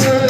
Listen.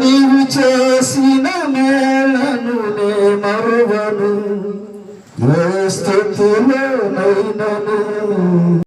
నీవు చేసిన మేలను నే మరువను. ఏ